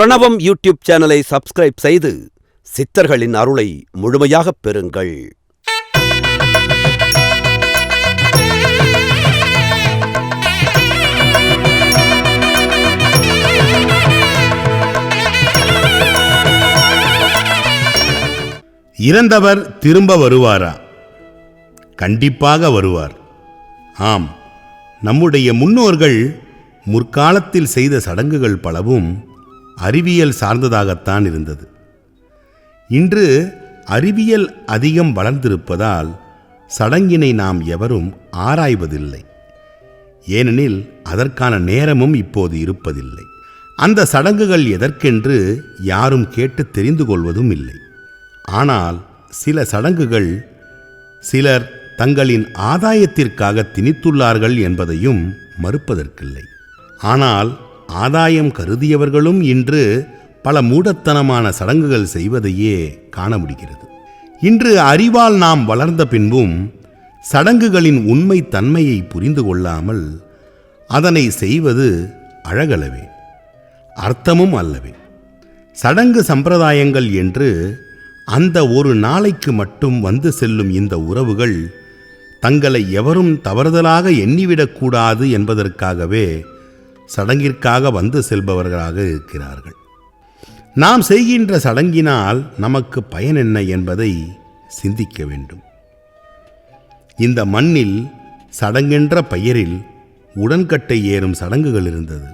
பிரணவம் யூடியூப் சேனலை சப்ஸ்கிரைப் செய்து சித்தர்களின் அருளை முழுமையாகப் பெறுங்கள். இறந்தவர் திரும்ப வருவாரா? கண்டிப்பாக வருவார். ஆம் நம்முடைய முன்னோர்கள் முற்காலத்தில் செய்த சடங்குகள் பலவும் அறிவியல் சார்ந்ததாகத்தான் இருந்தது. இன்று அறிவியல் அதிகம் வளர்ந்திருப்பதால் சடங்கினை நாம் எவரும் ஆராய்வதில்லை. ஏனெனில் அதற்கான நேரமும் இப்போது இருப்பதில்லை. அந்த சடங்குகள் எதற்கென்று யாரும் கேட்டு தெரிந்து கொள்வதும் இல்லை. ஆனால் சில சடங்குகள் சிலர் தங்களின் ஆதாயத்திற்காக திணித்துள்ளார்கள் என்பதையும் மறுப்பதற்கில்லை. ஆனால் ஆதாயம் கருதியவர்களும் இன்று பல மூடத்தனமான சடங்குகள் செய்வதையே காண முடிகிறது. இன்று அறிவால் நாம் வளர்ந்த பின்பும் சடங்குகளின் உண்மை தன்மையை புரிந்து கொள்ளாமல் அதனை செய்வது அழகலவே அர்த்தமும் அல்லவே. சடங்கு சம்பிரதாயங்கள் என்று அந்த ஒரு நாளைக்கு மட்டும் வந்து செல்லும் இந்த உறவுகள் தங்களை எவரும் தவறுதலாக எண்ணிவிடக்கூடாது என்பதற்காகவே சடங்கிற்காக வந்து செல்பவர்களாக இருக்கிறார்கள். நாம் செய்கின்ற சடங்கினால் நமக்கு பயன் என்ன என்பதை சிந்திக்க வேண்டும். இந்த மண்ணில் சடங்கென்ற பெயரில் உடன்கட்டை ஏறும் சடங்குகள் இருந்தது.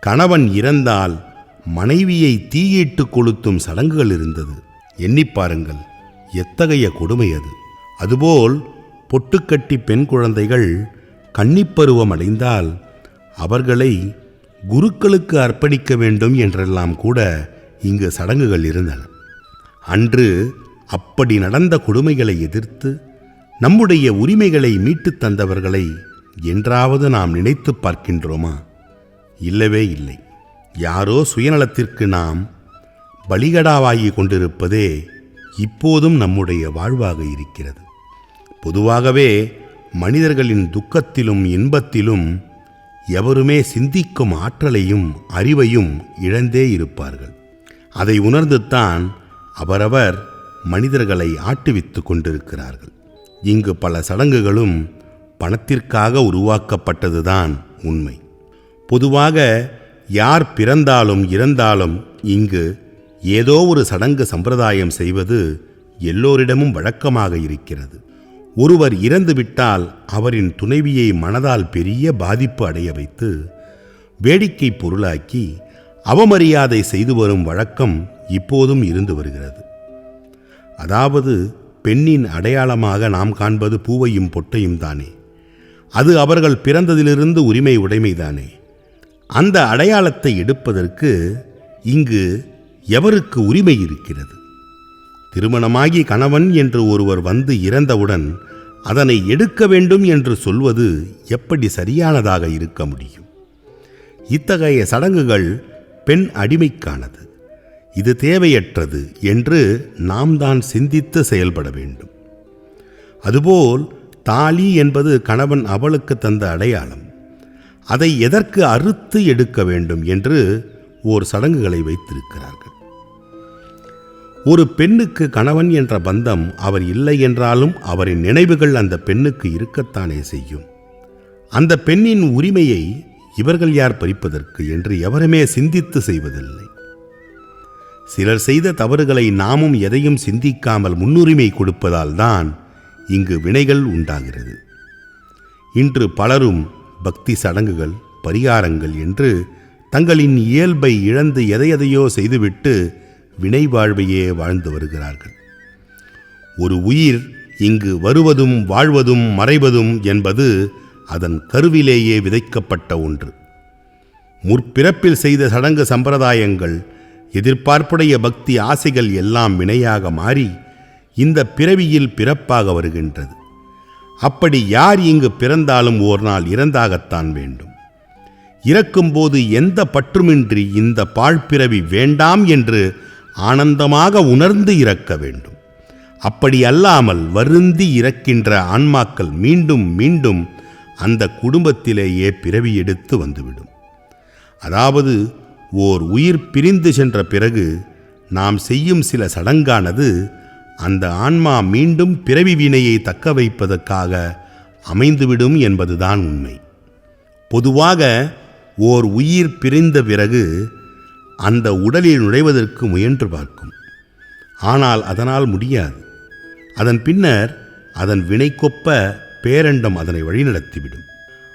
கணவன் இறந்தால் மனைவியை தீயிட்டு கொளுத்தும் சடங்குகள் இருந்தது. எண்ணிப் பாருங்கள் எத்தகைய கொடுமை அது. அதுபோல் பொட்டுக்கட்டி பெண் குழந்தைகள் கன்னிப்பருவம் அடைந்தால் அவர்களை குருக்களுக்கு அர்ப்பணிக்க வேண்டும் என்றெல்லாம் கூட இங்கு சடங்குகள் இருந்தன. அன்று அப்படி நடந்த கொடுமைகளை எதிர்த்து நம்முடைய உரிமைகளை மீட்டுத் தந்தவர்களை என்றாவது நாம் நினைத்துப் பார்க்கின்றோமா? இல்லவே இல்லை. யாரோ சுயநலத்திற்கு நாம் பலிகடாவாகி கொண்டிருப்பதே இப்போதும் நம்முடைய வாழ்வாக இருக்கிறது. பொதுவாகவே மனிதர்களின் துக்கத்திலும் இன்பத்திலும் எவருமே சிந்திக்கும் ஆற்றலையும் அறிவையும் இழந்தே இருப்பார்கள். அதை உணர்ந்துத்தான் அவரவர் மனிதர்களை ஆட்டுவித்து கொண்டிருக்கிறார்கள். இங்கு பல சடங்குகளும் பணத்திற்காக உருவாக்கப்பட்டதுதான் உண்மை. பொதுவாக யார் பிறந்தாலும் இறந்தாலும் இங்கு ஏதோ ஒரு சடங்கு சம்பிரதாயம் செய்வது எல்லோரிடமும் வழக்கமாக இருக்கிறது. ஒருவர் இறந்துவிட்டால் அவரின் துணைவியை மனதால் பெரிய பாதிப்பு அடைய வைத்து வேடிக்கை பொருளாக்கி அவமரியாதை செய்து வரும் வழக்கம் இப்போதும் இருந்து வருகிறது. அதாவது பெண்ணின் அடையாளமாக நாம் காண்பது பூவையும் பொட்டையும் தானே. அது அவர்கள் பிறந்ததிலிருந்து உரிமை உடைமைதானே. அந்த அடையாளத்தை எடுப்பதற்கு இங்கு எவருக்கு உரிமை இருக்கிறது? திருமணமாகி கணவன் என்று ஒருவர் வந்து இறந்தவுடன் அதனை எடுக்க வேண்டும் என்று சொல்வது எப்படி சரியானதாக இருக்க முடியும்? இத்தகைய சடங்குகள் பெண் அடிமைக்கானது. இது தேவையற்றது என்று நாம் தான் சிந்தித்து செயல்பட வேண்டும். அதுபோல் தாலி என்பது கணவன் அவளுக்கு தந்த அடையாளம். அதை எதற்கு அறுத்து எடுக்க வேண்டும் என்று ஓர் சடங்குகளை வைத்திருக்கிறார்கள். ஒரு பெண்ணுக்கு கணவன் என்ற பந்தம் அவர் இல்லை என்றாலும் அவரின் நினைவுகள் அந்த பெண்ணுக்கு இருக்கத்தானே செய்யும். அந்த பெண்ணின் உரிமையை இவர்கள் யார் பறிப்பதற்கு என்று எவருமே சிந்தித்து செய்வதில்லை. சிலர் செய்த தவறுகளை நாமும் எதையும் சிந்திக்காமல் முன்னுரிமை கொடுப்பதால் தான் இங்கு வினைகள் உண்டாகிறது. இன்று பலரும் பக்தி சடங்குகள் பரிகாரங்கள் என்று தங்களின் இயல்பை இழந்து எதையதையோ செய்துவிட்டு வினை வாழ்வையே வாழ்ந்து வருகிறார்கள். ஒரு உயிர் இங்கு வருவதும் வாழ்வதும் மறைவதும் என்பது அதன் கருவிலேயே விதைக்கப்பட்ட ஒன்று. முற்பிறப்பில் செய்த சடங்கு சம்பிரதாயங்கள் எதிர்பார்ப்புடைய பக்தி ஆசைகள் எல்லாம் வினையாக மாறி இந்த பிறவியில் பிறப்பாக வருகின்றது. அப்படி யார் இங்கு பிறந்தாலும் ஓர் நாள் இறந்தாகத்தான் வேண்டும். இறக்கும்போது எந்த பற்றுமின்றி இந்த பாழ்பிறவி வேண்டாம் என்று ஆனந்தமாக உணர்ந்து இறக்க வேண்டும். அப்படி அல்லாமல் வருந்தி இறக்கின்ற ஆன்மாக்கள் மீண்டும் மீண்டும் அந்த குடும்பத்திலேயே பிறவி எடுத்து வந்துவிடும். அதாவது ஓர் உயிர் பிரிந்து சென்ற பிறகு நாம் செய்யும் சில சடங்கானது அந்த ஆன்மா மீண்டும் பிறவி வினையை தக்க வைப்பதற்காக அமைந்துவிடும் என்பதுதான் உண்மை. பொதுவாக ஓர் உயிர் பிரிந்த பிறகு அந்த உடலில் நுழைவதற்கு முயன்று பார்க்கும். ஆனால் அதனால் முடியாது. அதன் பின்னர் அதன் வினைக்கொப்ப பேரண்டம் அதனை வழிநடத்திவிடும்.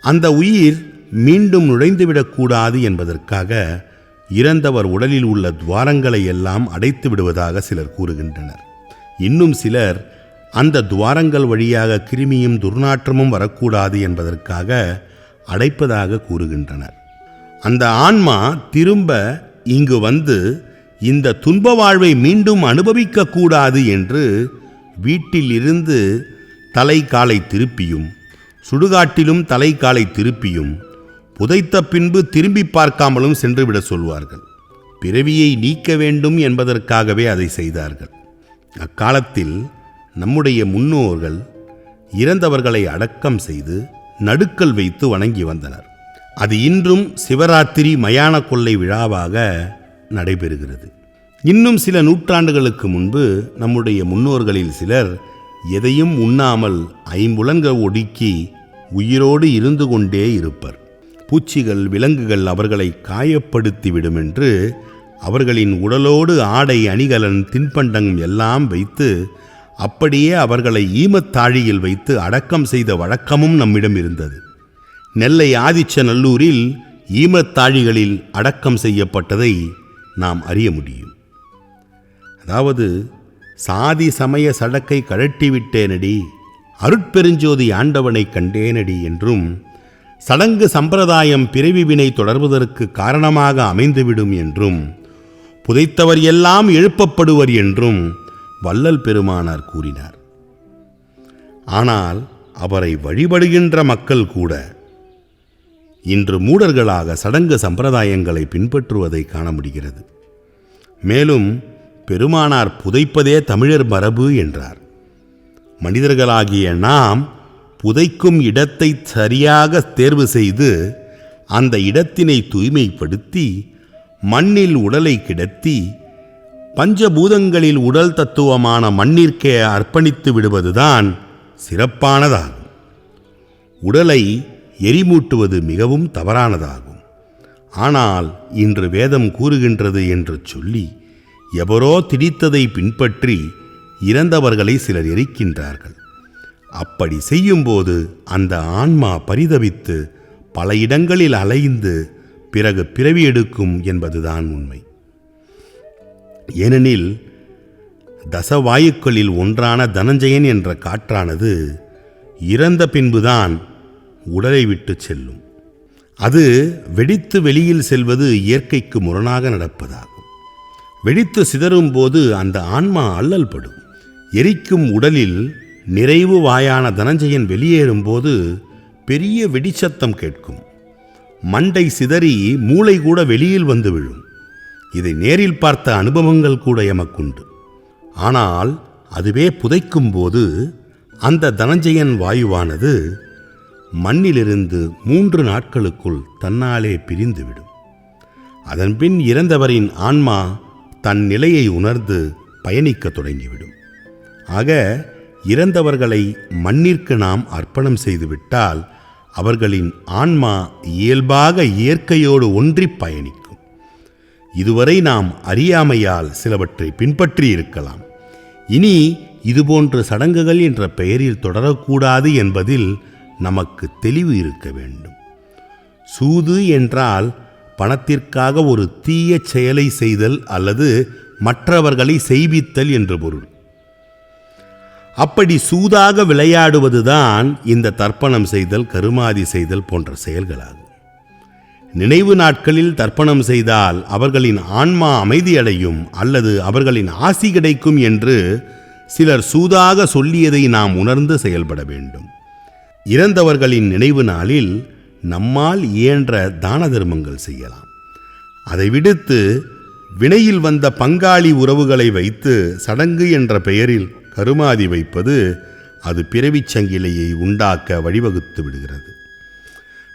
அந்த உயிர் மீண்டும் நுழைந்துவிடக்கூடாது என்பதற்காக இறந்தவர் உடலில் உள்ள துவாரங்களை எல்லாம் அடைத்து விடுவதாக சிலர் கூறுகின்றனர். இன்னும் சிலர் அந்த துவாரங்கள் வழியாக கிருமியும் துர்நாற்றமும் வரக்கூடாது என்பதற்காக அடைப்பதாக கூறுகின்றனர். அந்த ஆன்மா திரும்ப இங்கு வந்து இந்த துன்ப வாழ்வை மீண்டும் அனுபவிக்க கூடாது என்று வீட்டிலிருந்து தலை காலை திருப்பியும் சுடுகாட்டிலும் தலை காலை திருப்பியும் புதைத்த பின்பு திரும்பி பார்க்காமலும் சென்றுவிட சொல்வார்கள். பிறவியை நீக்க வேண்டும் என்பதற்காகவே அதை செய்தார்கள். அக்காலத்தில் நம்முடைய முன்னோர்கள் இறந்தவர்களை அடக்கம் செய்து நடுக்கல் வைத்து வணங்கி வந்தனர். அது இன்றும் சிவராத்திரி மயான கொள்ளை விழாவாக நடைபெறுகிறது. இன்னும் சில நூற்றாண்டுகளுக்கு முன்பு நம்முடைய முன்னோர்களில் சிலர் எதையும் உண்ணாமல் ஐம்புலன்கள் ஒடுக்கி உயிரோடு இருந்து கொண்டே இருப்பர். பூச்சிகள் விலங்குகள் அவர்களை காயப்படுத்திவிடும் என்று அவர்களின் உடலோடு ஆடை அணிகலன் தின்பண்டம் எல்லாம் வைத்து அப்படியே அவர்களை ஈமத்தாழியில் வைத்து அடக்கம் செய்த வழக்கமும் நம்மிடம் இருந்தது. நெல்லை ஆதிச்சநல்லூரில் ஈமத்தாழிகளில் அடக்கம் செய்யப்பட்டதை நாம் அறிய முடியும். அதாவது சாதி சமய சடக்கை கழட்டிவிட்டேனடி அருட்பெருஞ்சோதி ஆண்டவனை கண்டேனடி என்றும் சடங்கு சம்பிரதாயம் பிறவி வினை தொடர்வதற்கு காரணமாக அமைந்துவிடும் என்றும் புதைத்தவர் எல்லாம் எழுப்பப்படுவர் என்றும் வள்ளல் பெருமானார் கூறினார். ஆனால் அவரை வழிபடுகின்ற மக்கள் கூட இன்று மூடர்களாக சடங்கு சம்பிரதாயங்களை பின்பற்றுவதை காண முடிகிறது. மேலும் பெருமானார் புதைப்பதே தமிழர் மரபு என்றார். மனிதர்களாகிய நாம் புதைக்கும் இடத்தை சரியாக தேர்வு செய்து அந்த இடத்தினை தூய்மைப்படுத்தி மண்ணில் உடலை கிடத்தி பஞ்சபூதங்களில் உடல் தத்துவமான மண்ணிற்கே அர்ப்பணித்து விடுவதுதான் சிறப்பானதாகும். உடலை எரிமூட்டுவது மிகவும் தவறானதாகும். ஆனால் இன்று வேதம் கூறுகின்றது என்று சொல்லி எவரோ திடித்ததை பின்பற்றி இறந்தவர்களை சிலர் எரிக்கின்றார்கள். அப்படி செய்யும்போது அந்த ஆன்மா பரிதவித்து பல இடங்களில் அலைந்து பிறகு பிறவி எடுக்கும் என்பதுதான் உண்மை. ஏனெனில் தசவாயுக்களில் ஒன்றான தனஞ்சயன் என்ற காற்றானது இறந்த பின்புதான் உடலை விட்டு செல்லும். அது வெடித்து வெளியில் செல்வது இயற்கைக்கு முரணாக நடப்பதாகும். வெடித்து சிதறும் போது அந்த ஆன்மா அல்லல் படும். எரிக்கும் உடலில் நிறைவு வாயான தனஞ்சயன் வெளியேறும்போது பெரிய வெடிச்சத்தம் கேட்கும். மண்டை சிதறி மூளை கூட வெளியில் வந்து விழும். இதை நேரில் பார்த்த அனுபவங்கள் கூட எமக்குண்டு. ஆனால் அதுவே புதைக்கும் போது அந்த தனஞ்சயன் வாயுவானது மண்ணிலிருந்து மூன்று நாட்களுக்குள் தன்னாலே பிரிந்துவிடும். அதன்பின் இறந்தவரின் ஆன்மா தன் நிலையை உணர்ந்து பயணிக்க தொடங்கிவிடும். ஆக இறந்தவர்களை மண்ணிற்கு நாம் அர்ப்பணம் செய்துவிட்டால் அவர்களின் ஆன்மா இயல்பாக இயற்கையோடு ஒன்றிப் பயணிக்கும். இதுவரை நாம் அறியாமையால் சிலவற்றை பின்பற்றி இருக்கலாம். இனி இதுபோன்ற சடங்குகள் என்ற பெயரில் தொடரக்கூடாது என்பதில் நமக்கு தெளிவு இருக்க வேண்டும். சூது என்றால் பணத்திற்காக ஒரு தீய செயலை செய்தல் அல்லது மற்றவர்களை செய்வித்தல் என்று பொருள். அப்படி சூதாக விளையாடுவதுதான் இந்த தர்ப்பணம் செய்தல் கருமாதி செய்தல் போன்ற செயல்களாகும். நினைவு நாட்களில் தர்ப்பணம் செய்தால் அவர்களின் ஆன்மா அமைதியடையும் அல்லது அவர்களின் ஆசி கிடைக்கும் என்று சிலர் சூதாக சொல்லியதை நாம் உணர்ந்து செயல்பட வேண்டும். இறந்தவர்களின் நினைவு நாளில் நம்மால் இயன்ற தான தர்மங்கள் செய்யலாம். அதை விடுத்து வினையில் வந்த பங்காளி உறவுகளை வைத்து சடங்கு என்ற பெயரில் கருமாதி வைப்பது அது பிறவிச் சங்கிலியை உண்டாக்க வழிவகுத்து விடுகிறது.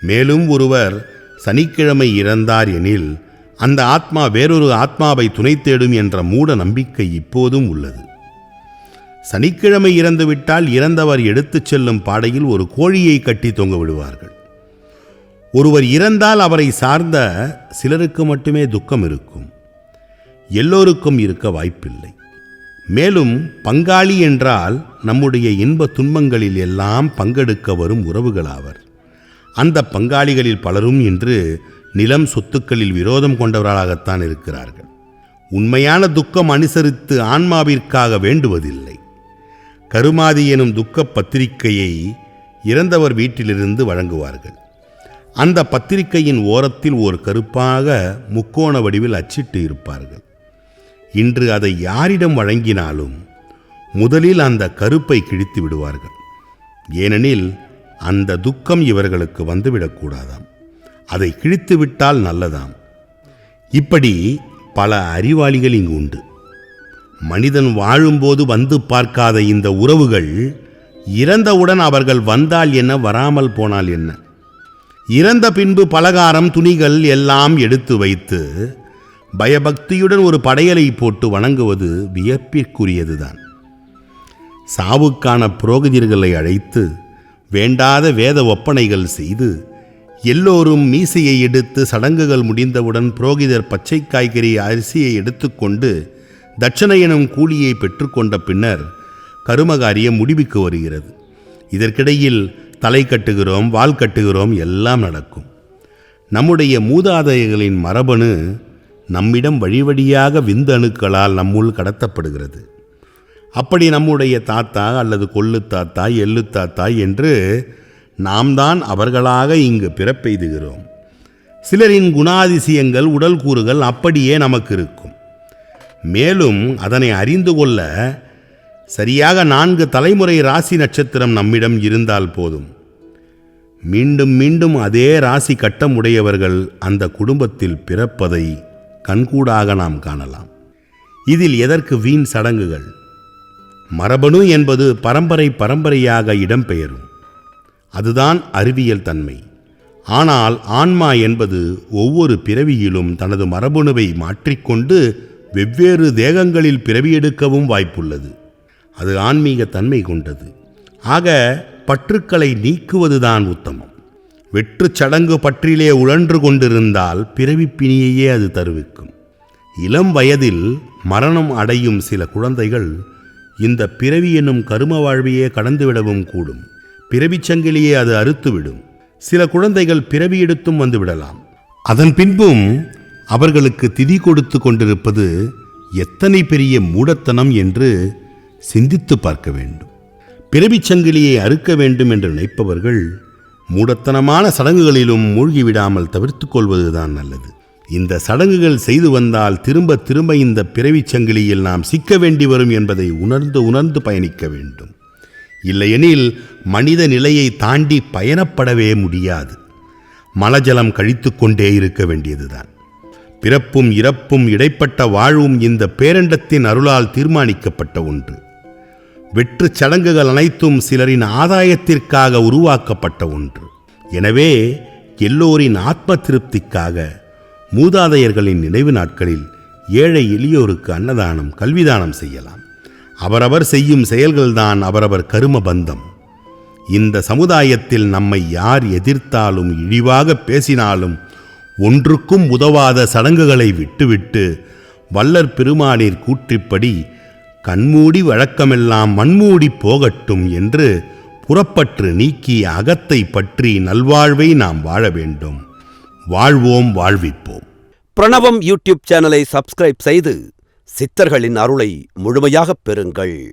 மேலும் ஒருவர் சனிக்கிழமை இறந்தார் எனில் அந்த ஆத்மா வேறொரு ஆத்மாவை துணை தேடும் என்ற மூட நம்பிக்கை இப்போதும் உள்ளது. சனிக்கிழமை இறந்துவிட்டால் இறந்தவர் எடுத்துச் செல்லும் பாடையில் ஒரு கோழியை கட்டி தொங்க விடுவார்கள். ஒருவர் இறந்தால் அவரை சார்ந்த சிலருக்கு மட்டுமே துக்கம் இருக்கும். எல்லோருக்கும் இருக்க வாய்ப்பில்லை. மேலும் பங்காளி என்றால் நம்முடைய இன்ப துன்பங்களில் எல்லாம் பங்கெடுக்க வரும் உறவுகளாவர் அந்த பங்காளிகளில் பலரும் இன்று நிலம் சொத்துக்களில் விரோதம் கொண்டவர்களாகத்தான் இருக்கிறார்கள். உண்மையான துக்கம் அனுசரித்து ஆன்மாவிற்காக வேண்டுவதில்லை. கருமாதி எனும் துக்க பத்திரிகையை இறந்தவர் வீட்டிலிருந்து வழங்குவார்கள். அந்த பத்திரிகையின் ஓரத்தில் ஒரு கருப்பாக முக்கோண வடிவில் அச்சிட்டு இருப்பார்கள். இன்று அதை யாரிடம் வழங்கினாலும் முதலில் அந்த கருப்பை கிழித்து விடுவார்கள். ஏனெனில் அந்த துக்கம் இவர்களுக்கு வந்துவிடக்கூடாதாம் அதை கிழித்து விட்டால் நல்லதாம். இப்படி பல அறிவாளிகள் இங்கு உண்டு. மனிதன் வாழும்போது வந்து பார்க்காத இந்த உறவுகள் இறந்தவுடன் அவர்கள் வந்தால் என்ன வராமல் போனால் என்ன? இறந்த பின்பு பலகாரம் துணிகள் எல்லாம் எடுத்து வைத்து பயபக்தியுடன் ஒரு படையலை போட்டு வணங்குவது வியப்பிற்குரியதுதான். சாவுக்கான புரோகிதர்களை அழைத்து வேண்டாத வேத ஒப்பனைகள் செய்து எல்லோரும் மீசையை எடுத்து சடங்குகள் முடிந்தவுடன் புரோகிதர் பச்சை காய்கறி அரிசியை எடுத்துக்கொண்டு தட்சணை எனும் கூலியை பெற்றுக்கொண்ட பின்னர் கருமகாரியம் முடிவுக்கு வருகிறது. இதற்கிடையில் தலை கட்டுகிறோம் வால் கட்டுகிறோம் எல்லாம் நடக்கும். நம்முடைய மூதாதையர்களின் மரபணு நம்மிடம் வழிவழியாக விந்தணுக்களால் நம்முள் கடத்தப்படுகிறது. அப்படி நம்முடைய தாத்தா அல்லது கொள்ளு தாத்தா எள்ளு தாத்தா என்று நாம் தான் அவர்களாக இங்கு பிறப்பெய்துகிறோம். சிலரின் குணாதிசயங்கள் உடல் கூறுகள் அப்படியே நமக்கு இருக்கும். மேலும் அதனை அறிந்து கொள்ள சரியாக நான்கு தலைமுறை ராசி நட்சத்திரம் நம்மிடம் இருந்தால் போதும். மீண்டும் மீண்டும் அதே ராசி கட்டம் உடையவர்கள் அந்த குடும்பத்தில் பிறப்பதை கண்கூடாக நாம் காணலாம். இதில் எதற்கு வீண் சடங்குகள்? மரபணு என்பது பரம்பரை பரம்பரையாக இடம்பெயரும். அதுதான் அறிவியல் தன்மை. ஆனால் ஆன்மா என்பது ஒவ்வொரு பிறவியிலும் தனது மரபணுவை மாற்றிக்கொண்டு வெவ்வேறு தேகங்களில் பிறவியெடுக்கவும் வாய்ப்புள்ளது. அது ஆன்மீக தன்மை கொண்டது. ஆக பற்றுக்களை நீக்குவதுதான் உத்தமம். வெற்று சடங்கு பற்றிலே உழன்று கொண்டிருந்தால் பிறவிப்பினியையே அது தருவிக்கும். இளம் வயதில் மரணம் அடையும் சில குழந்தைகள் இந்த பிறவி என்னும் கரும வாழ்வையே கடந்துவிடவும் கூடும். பிறவிச் சங்கிலியே அது அறுத்துவிடும். சில குழந்தைகள் பிறவி எடுத்தும் வந்துவிடலாம் அதன் பின்பும் அவர்களுக்கு திதி கொடுத்து கொண்டிருப்பது எத்தனை பெரிய மூடத்தனம் என்று சிந்தித்து பார்க்க வேண்டும். பிறவிச் சங்கிலியை அறுக்க வேண்டும் என்று நினைப்பவர்கள் மூடத்தனமான சடங்குகளிலும் மூழ்கிவிடாமல் தவிர்த்து கொள்வதுதான் நல்லது. இந்த சடங்குகள் செய்து வந்தால் திரும்ப திரும்ப இந்த பிறவிச் சங்கிலியில் நாம் சிக்க வேண்டி வரும் என்பதை உணர்ந்து உணர்ந்து பயணிக்க வேண்டும். இல்லையெனில் மனித நிலையை தாண்டி பயணப்படவே முடியாது. மலஜலம் கழித்து கொண்டே இருக்க வேண்டியதுதான். பிறப்பும் இறப்பும் இடைப்பட்ட வாழ்வும் இந்த பேரண்டத்தின் அருளால் தீர்மானிக்கப்பட்ட ஒன்று. வெற்று சடங்குகள் அனைத்தும் சிலரின் ஆதாயத்திற்காக உருவாக்கப்பட்ட ஒன்று. எனவே எல்லோரின் ஆத்ம திருப்திக்காக மூதாதையர்களின் நினைவு நாட்களில் ஏழை எளியோருக்கு அன்னதானம் கல்விதானம் செய்யலாம். அவரவர் செய்யும் செயல்கள்தான் அவரவர் கரும பந்தம். இந்த சமுதாயத்தில் நம்மை யார் எதிர்த்தாலும் இழிவாக பேசினாலும் ஒன்றுக்கும் உதவாத சடங்குகளை விட்டுவிட்டு வல்லற் பெருமானீர் கூற்றிப்படி கண்மூடி வழக்கமெல்லாம் மண்மூடி போகட்டும் என்று புறப்பற்று நீக்கி அகத்தை பற்றி நல்வாழ்வை நாம் வாழ வேண்டும். வாழ்வோம் வாழ்விப்போம். பிரணவம் யூடியூப் சேனலை சப்ஸ்கிரைப் செய்து சித்தர்களின் அருளை முழுமையாகப் பெறுங்கள்.